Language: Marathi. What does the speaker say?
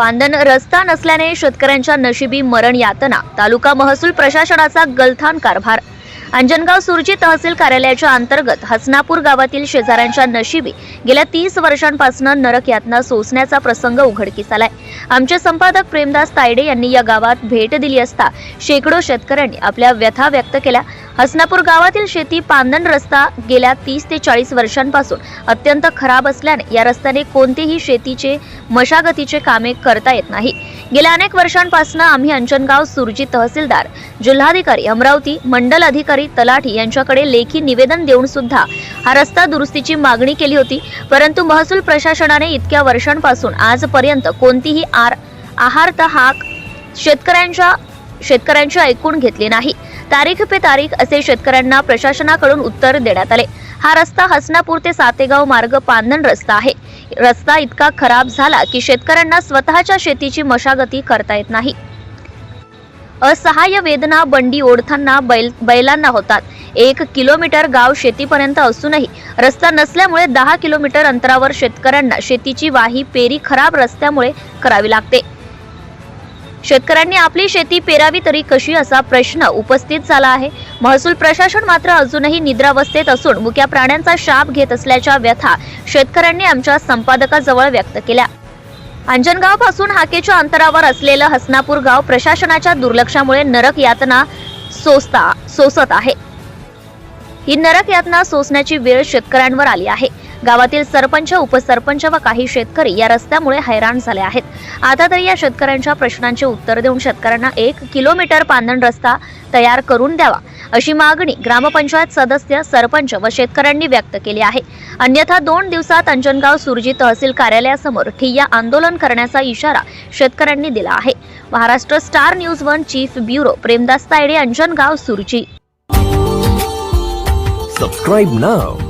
पांदन रस्ता नसल्याने शेतकऱ्यांच्या नशिबी मरण यातना तालुका महसूल प्रशासनाचा गलथान कारभार. अंजनगाव सुरजी तहसील कार्यालयाच्या अंतर्गत हसनापूर गावातील शेजाऱ्यांच्या नशिबी गेल्या तीस वर्षांपासून नरक यातना सोसण्याचा प्रसंग उघडकीस आलाय. आमचे संपादक प्रेमदास तायडे यांनी या गावात भेट दिली असता शेकडो शेतकऱ्यांनी आपल्या व्यथा व्यक्त केल्या. हसनापूर गावातील शेती पांदण रस्ता गेल्या तीस ते चाळीस वर्षांपासून अत्यंत खराब असल्याने या रस्त्याने कोणतेही शेतीचे मशागतीचे कामे करता येत नाही. गेल्या अनेक वर्षांपासून आम्ही अंचनगाव सुरजी तहसीलदार जिल्हाधिकारी अमरावती मंडल अधिकारी तलाठी यांच्याकडे लेखी निवेदन देऊन सुद्धा हा रस्ता दुरुस्तीची मागणी केली होती. परंतु महसूल प्रशासनाने इतक्या वर्षांपासून आजपर्यंत कोणतीही आर आहार्त हाक शेतकऱ्यांच्या शेतकऱ्यांची ऐकून घेतली नाही. तारीख पे तारीख असे शेतकऱ्यांना प्रशासनाकडून उत्तर देण्यात आले. हा रस्ता हसनापूर ते सातेगाव मार्ग पांदण रस्ता आहे. रस्ता इतका खराब झाला की शेतकऱ्यांना स्वतःच्या शेतीची मशागती करता येत नाही. असहाय्य वेदना बंडी ओढताना बैल बैलांना होतात. एक किलोमीटर गाव शेतीपर्यंत असूनही रस्ता नसल्यामुळे दहा किलोमीटर अंतरावर शेतकऱ्यांना शेतीची वाही पेरी खराब रस्त्यामुळे करावी लागते. शेतकऱ्यांनी आपली शेती पेरावी तरी कशी असा प्रश्न उपस्थित झाला आहे. महसूल प्रशासन मात्र अजूनही निद्रावस्थेत असून मुक्या प्राण्यांचा शाप घेत असल्याच्या व्यथा शेतकऱ्यांनी आमच्या संपादकाजवळ व्यक्त केल्या. अंजनगावपासून हाकेच्या अंतरावर असलेलं हसनापूर गाव प्रशासनाच्या दुर्लक्षामुळे नरक यातना सोसता सोसत आहे. ही नरक यातना सोसण्याची वेळ शेतकऱ्यांवर आली आहे. गावातील सरपंच उपसरपंच व काही शेतकरी या रस्त्यामुळे हैराण झाले आहेत. आता तरी या शेतकऱ्यांच्या प्रश्नांचे उत्तर देऊन शेतकऱ्यांना एक किलोमीटर पांदण रस्ता तयार करून द्यावा अशी मागणी ग्रामपंचायत सदस्य सरपंच व शेतकऱ्यांनी व्यक्त केली आहे. अन्यथा दोन दिवसात अंजनगाव सुरजी तहसील कार्यालयासमोर ठिय्या आंदोलन करण्याचा इशारा शेतकऱ्यांनी दिला आहे. Maharashtra star news one chief bureau Premdas Tayade Anjangaon Surji. Subscribe now